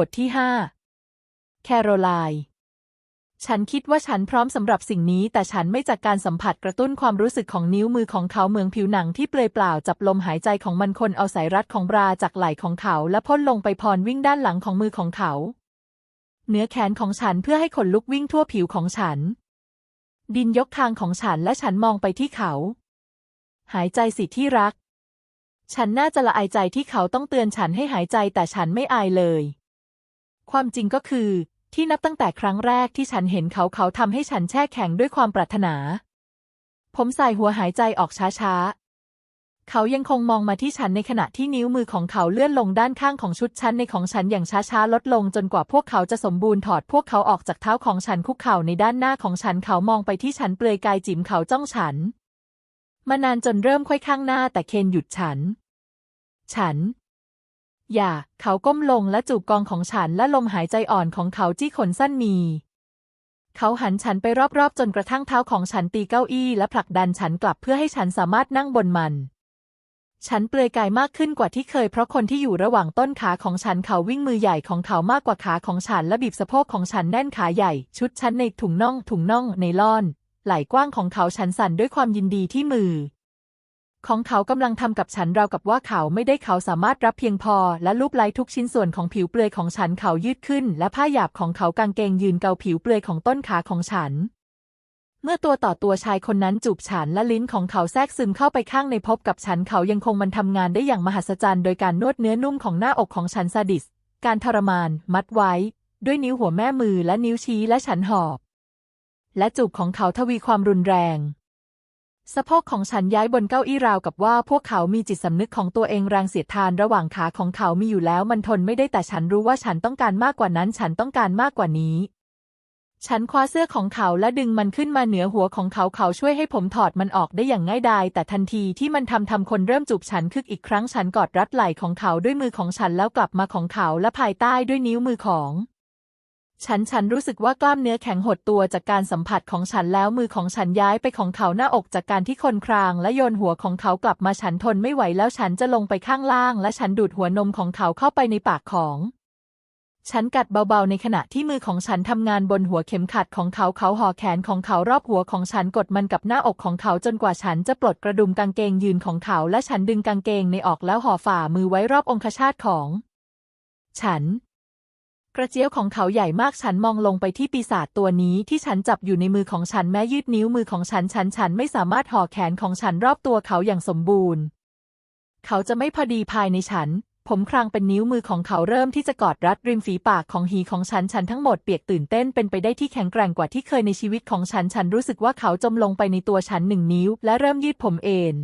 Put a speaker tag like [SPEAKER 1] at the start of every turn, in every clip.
[SPEAKER 1] บทที่ห้าแคโรไลน์ฉันคิดว่าฉันพร้อมสำหรับสิ่งนี้ แต่ฉันไม่จากการสัมผัสกระตุ้นความรู้สึกของนิ้วมือของเขาเหมือนผิวหนังที่เปลือยเปล่าจับลมหายใจของมันคนเอาสายรัดของบราจากไหล่ของเขา และพ่นลงไปพรวิ่งด้านหลังของมือของเขาเนื้อแขนของฉันเพื่อให้ขนลุกวิ่งทั่วผิวของฉัน ดินยกทางของฉันและฉันมองไปที่เขา หายใจสิที่รัก ฉันน่าจะละอายใจที่เขาต้องเตือนฉันให้หายใจแต่ฉันไม่อายเลย ความจริงก็คือ ที่นับตั้งแต่ครั้งแรกที่ฉันเห็นเขาเขาทำให้ฉันแช่แข็งด้วยความปรารถนา ผมใส่หัวหายใจออกช้าๆเขายังคงมองมาที่ฉันในขณะที่นิ้วมือของเขาเลื่อนลงด้านข้างของชุดชั้นในของฉันอย่างช้าๆลดลงจนกว่าพวกเขาจะสมบูรณ์ถอดพวกเขาออกจากเท้าของฉันคุกเข่าในด้านหน้าของฉันเขามองไปที่ฉันเปลือยกายจิ๋มเขาจ้องฉัน มานานจนเริ่มค่อยข้างหน้าแต่เคนหยุดฉัน ฉัน อย่า เขาก้มลงและจูบกองของฉันและลมหายใจอ่อนของเขาจี้ขนสั้นมี เขาหันฉันไปรอบๆ จนกระทั่งเท้าของฉันตีเก้าอี้และผลักดันฉันกลับเพื่อให้ฉันสามารถนั่งบนมัน ฉันเปลือยกายมากขึ้นกว่าที่เคยเพราะคนที่อยู่ระหว่างต้นขาของฉันเขาวิ่งมือใหญ่ของเขามากกว่าขาของฉันและบีบสะโพกของฉันแน่นขาใหญ่ ชุดฉันในถุงน่องถุงน่องในล่อน ไหล่กว้างของเขาฉันสั่นด้วยความยินดีที่มือ ของเขากำลังทำกับฉันราวกับว่าเขาไม่ได้เขาสามารถรับเพียงพอ และลูบไล้ทุกชิ้นส่วนของผิวเปลือยของฉันเขายืดขึ้น และผ้าหยาบของเขากางเกงยืนเกาผิวเปลือยของต้นขาของฉัน เมื่อตัวต่อตัวชายคนนั้นจูบฉันและลิ้นของเขาแทรกซึมเข้าไปข้างในพบกับฉันเขายังคงมันทำงานได้อย่างมหัศจรรย์โดยการนวดเนื้อนุ่มของหน้าอกของฉันซาดิส การทรมาน มัดไว้ ด้วยนิ้วหัวแม่มือและนิ้วชี้และฉันหอบ และจูบของเขาทวีความรุนแรง สะโพกของฉันย้ายบนเก้าอี้ราวกับว่าพวกเขามีจิตสำนึกของตัวเองแรงเสียดทานระหว่างขาของเขามีอยู่แล้วมันทนไม่ได้แต่ฉันรู้ว่าฉันต้องการมากกว่านั้น ฉันต้องการมากกว่านี้ ฉันคว้าเสื้อของเขาและดึงมันขึ้นมาเหนือหัวของเขาเขาช่วยให้ผมถอดมันออกได้อย่างง่ายดายแต่ทันทีที่มันทำทำคนเริ่มจูบฉันคึกอีกครั้งฉันกอดรัดไหล่ของเขาด้วยมือของฉันแล้วกลับมาของเขาและภายใต้ด้วยนิ้วมือของ ฉันฉันรู้สึกว่ากล้ามเนื้อแข็งหดตัวจากการสัมผัสของฉันแล้วมือของฉันย้ายไปของเขาหน้าอกจากการที่คนครางและโยนหัวของเขากลับมาฉันทนไม่ไหวแล้วฉันจะลงไปข้างล่าง และฉันดูดหัวนมของเขาเข้าไปในปากของฉันกัดเบาๆ ในขณะที่มือของฉันทำงานบนหัวเข็มขัดของเขาเขาห่อแขนของเขารอบหัวของฉันกดมันกับหน้าอกของเขาจนกว่าฉันจะปลดกระดุมกางเกงยืนของเขา และฉันดึงกางเกงในออกแล้วห่อฝ่ามือไว้รอบองคชาตของ ฉัน กระเจียวของเขาใหญ่มากฉันมองลงไปที่ปีศาจตัวนี้ที่ฉันจับอยู่ในมือของฉันแม้ยืดนิ้วมือของฉันฉันฉันไม่สามารถห่อแขนของฉันรอบตัวเขาอย่างสมบูรณ์ เขาจะไม่พอดีภายในฉัน ผมครางเป็นนิ้วมือของเขาเริ่มที่จะกอดรัดริมฝีปากของหีของฉันฉันทั้งหมดเปียกตื่นเต้นเป็นไปได้ที่แข็งแกร่งกว่าที่เคยในชีวิตของฉันฉันรู้สึกว่าเขาจมลงไปในตัวฉันหนึ่งนิ้ว และเริ่มยืดผมเอน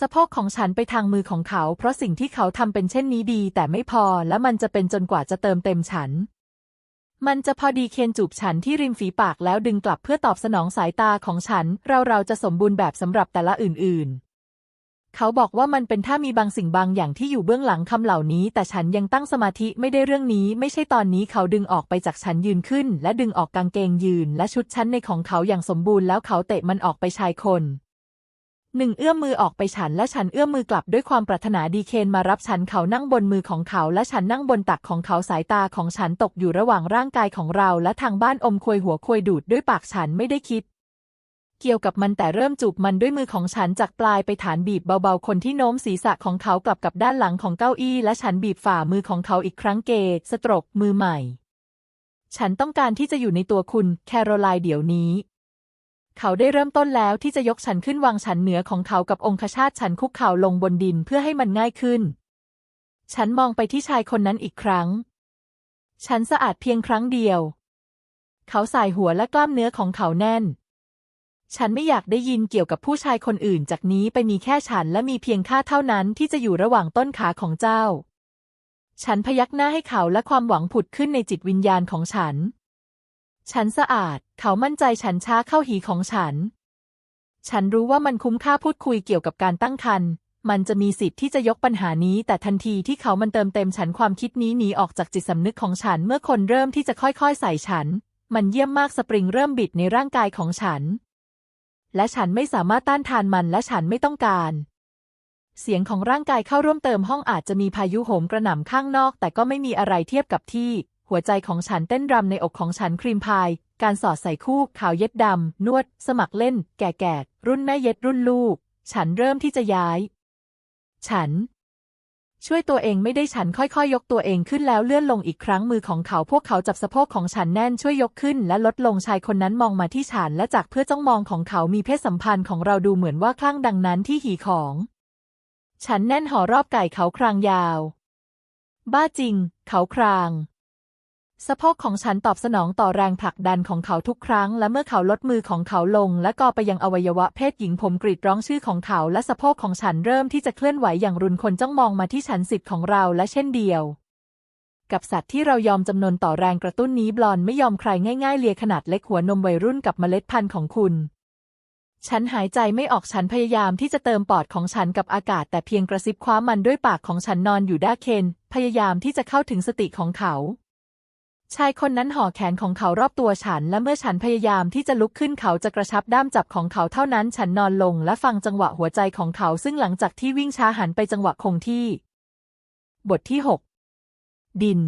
[SPEAKER 1] สะโพกของฉันไปทางมือของเขา เพราะสิ่งที่เขาทำเป็นเช่นนี้ดี แต่ไม่พอและมันจะเป็นจนกว่าจะเติมเต็มฉัน มันจะพอดีเคนจูบฉันที่ริมฝีปากแล้วดึงกลับเพื่อตอบสนองสายตาของฉัน เราเราจะสมบูรณ์แบบสำหรับแต่ละอื่น ๆ เขาบอกว่ามันเป็นถ้ามีบางสิ่งบางอย่างที่อยู่เบื้องหลังคำเหล่านี้ แต่ฉันยังตั้งสมาธิไม่ได้เรื่องนี้ ไม่ใช่ตอนนี้เขาดึงออกไปจากฉันยืนขึ้น และดึงออกกางเกงยืน และชุดชั้นในของเขาอย่างสมบูรณ์แล้วเขาเตะมันออกไปชายคน หนึ่งเอื้อมมือออกไปฉันและฉันเอื้อมมือกลับด้วยความปรารถนาดีเคนมารับฉันเขานั่งบนมือของเขาและฉันนั่งบนตักของเขาสายตาของฉันตกอยู่ระหว่างร่างกายของเราและทางบ้านอมควยหัวควยดูดด้วยปากฉันไม่ได้คิด เกี่ยวกับมันแต่เริ่มจูบมันด้วยมือของฉันจากปลายไปฐานบีบเบาๆ คนที่โน้มศีรษะของเขากลับกับด้านหลังของเก้าอี้ และฉันบีบฝ่ามือของเขาอีกครั้งเกตสตรกมือใหม่ ฉันต้องการที่จะอยู่ในตัวคุณแคโรไลน์เดี๋ยวนี้ เขาได้เริ่มต้นแล้วที่จะยกฉันขึ้นวางฉันเหนือของเขากับองคชาตฉันคุกเข่าลงบนดินเพื่อให้มันง่ายขึ้น ฉันมองไปที่ชายคนนั้นอีกครั้ง ฉันสะอาดเพียงครั้งเดียว เขาสายหัวและกล้ามเนื้อของเขาแน่น ฉันไม่อยากได้ยินเกี่ยวกับผู้ชายคนอื่น จากนี้ไปมีแค่ฉันและมีเพียงข้าเท่านั้นที่จะอยู่ระหว่างต้นขาของเจ้า ฉันพยักหน้าให้เขาและความหวังผุดขึ้นในจิตวิญญาณของฉัน ฉันสะอาด เขามั่นใจฉันช้าเข้าหีของฉัน ฉันรู้ว่ามันคุ้มค่าพูดคุยเกี่ยวกับการตั้งครรภ์มันจะมีสิทธิ์ที่จะยกปัญหานี้ แต่ทันทีที่เขามันเติมเต็มฉันความคิดนี้หนีออกจากจิตสำนึกของฉันเมื่อคนเริ่มที่จะค่อยๆ ใส่ฉัน มันเยี่ยมมากสปริงเริ่มบิดในร่างกายของฉัน และฉันไม่สามารถต้านทานมันและฉันไม่ต้องการ เสียงของร่างกายเข้าร่วมเติมห้องอาจจะมีพายุโหมกระหน่ำข้างนอก แต่ก็ไม่มีอะไรเทียบกับที่ หัวใจของฉันเต้นรำในอกของฉันครีมพาย การสอดใส่คู่ขาวเย็ดดำนวด สมัครเล่น แก่ๆรุ่นแม่เย็ดรุ่นลูก ฉันเริ่มที่จะย้าย ฉัน ช่วยตัวเองไม่ได้ฉันค่อยๆยกตัวเองขึ้นแล้วเลื่อนลงอีกครั้งมือของเขาพวกเขาจับสะโพกของฉันแน่นช่วยยกขึ้นและลดลงชายคนนั้นมองมาที่ฉันและจากเพื่อจ้องมองของเขามีเพศสัมพันธ์ของเราดูเหมือนว่าคลั่งดังนั้นที่หีของ ฉันแน่นห่อรอบไก่เขาครางยาว บ้าจริง เขาคราง สะโพกของฉันตอบสนองต่อแรงผลักดันของเขาทุกครั้ง และเมื่อเขาลดมือของเขาลง และกอไปยังอวัยวะเพศหญิงผมกรีดร้องชื่อของเขาและสะโพกของฉันเริ่มที่จะเคลื่อนไหวอย่างรุนคนจ้องมองมาที่ฉันสิทธิ์ของเราและเช่นเดียว กับสัตว์ที่เรายอมจำนนต่อแรงกระตุ้นนี้บลอนไม่ยอมใครง่ายๆเลียขนาดเล็กหัวนมวัยรุ่นกับเมล็ดพันธุ์ของคุณฉันหายใจไม่ออกฉันพยายามที่จะเติมปอดของฉันกับอากาศ แต่เพียงกระซิบคว้ามันด้วยปากของฉันนอนอยู่ด้าเคน พยายามที่จะเข้าถึงสติของเขา ชายคนนั้นห่อแขนของเขารอบตัวฉัน และเมื่อฉันพยายามที่จะลุกขึ้นเขาจะกระชับด้ามจับของเขาเท่านั้นฉันนอนลงและฟังจังหวะหัวใจของเขาซึ่งหลังจากที่วิ่งช้าหันไปจังหวะคงที่ บทที่ 6 ดิน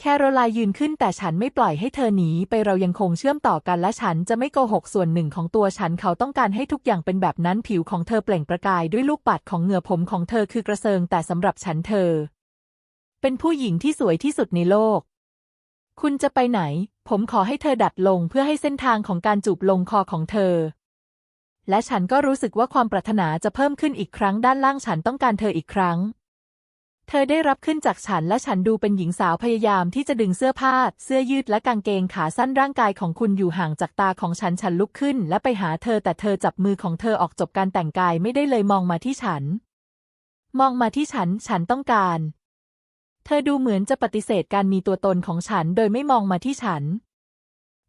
[SPEAKER 1] แคโรไลน์ยืนขึ้นแต่ฉันไม่ปล่อยให้เธอหนีไปเรายังคงเชื่อมต่อกันและฉันจะไม่โกหกส่วนหนึ่งของตัวฉันเขาต้องการให้ทุกอย่างเป็นแบบนั้นผิวของเธอเปล่งประกายด้วยลูกปัดของเหงื่อผมของเธอคือกระเซิงแต่สำหรับฉันเธอ เป็นผู้หญิงที่สวยที่สุดในโลก คุณจะไปไหน ผมขอให้เธอดัดลงเพื่อให้เส้นทางของการจูบลงคอของเธอ และฉันก็รู้สึกว่าความปรารถนาจะเพิ่มขึ้นอีกครั้งด้านล่างฉันต้องการเธออีกครั้ง เธอได้รับขึ้นจากฉันและฉันดูเป็นหญิงสาวพยายามที่จะดึงเสื้อผ้า เสื้อยืดและกางเกงขาสั้นร่างกายของคุณอยู่ห่างจากตาของฉันฉันลุกขึ้น และไปหาเธอแต่เธอจับมือของเธอออกจบการแต่งกายไม่ได้เลยมองมาที่ฉัน มองมาที่ฉัน ฉันต้องการ เธอดูเหมือนจะปฏิเสธการมีตัวตนของฉันโดยไม่มองมาที่ฉัน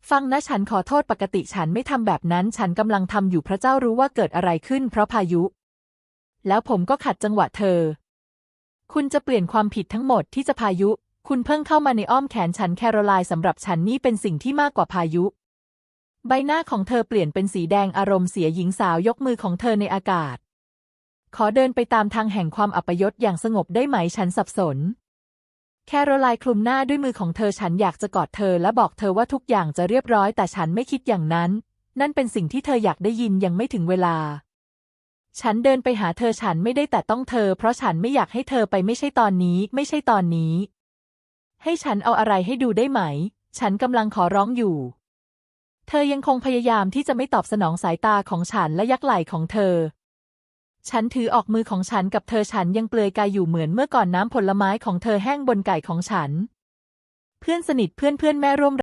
[SPEAKER 1] ฟังนะฉันขอโทษปกติฉันไม่ทำแบบนั้น ฉันกำลังทำอยู่พระเจ้ารู้ว่าเกิดอะไรขึ้นเพราะพายุ แล้วผมก็ขัดจังหวะเธอ คุณจะเปลี่ยนความผิดทั้งหมดที่จะพายุ คุณเพิ่งเข้ามาในอ้อมแขนฉันแคโรไลน์สำหรับฉันนี่เป็นสิ่งที่มากกว่าพายุ ใบหน้าของเธอเปลี่ยนเป็นสีแดงอารมณ์เสียหญิงสาวยกมือของเธอในอากาศขอเดินไปตามทางแห่งความอัปยศอย่างสงบได้ไหมฉันสับสน แคโรไลน์คลุมหน้าด้วยมือของเธอฉันอยากจะกอดเธอและบอกเธอว่าทุกอย่างจะเรียบร้อยแต่ฉันไม่คิดอย่างนั้น นั่นเป็นสิ่งที่เธออยากได้ยินยังไม่ถึงเวลา ฉันเดินไปหาเธอฉันไม่ได้แต่ต้องเธอ เพราะฉันไม่อยากให้เธอไปไม่ใช่ตอนนี้ ไม่ใช่ตอนนี้ ให้ฉันเอาอะไรให้ดูได้ไหม ฉันกำลังขอร้องอยู่ เธอยังคงพยายามที่จะไม่ตอบสนองสายตาของฉันและยักไหล่ของเธอ ฉันถือออกมือของฉันกับเธอฉันยังเปลือยกายอยู่เหมือนเมื่อก่อนน้ำผลไม้ของเธอแห้งบนไก่ของฉัน เพื่อนสนิทเพื่อนเพื่อนแม่ร่วม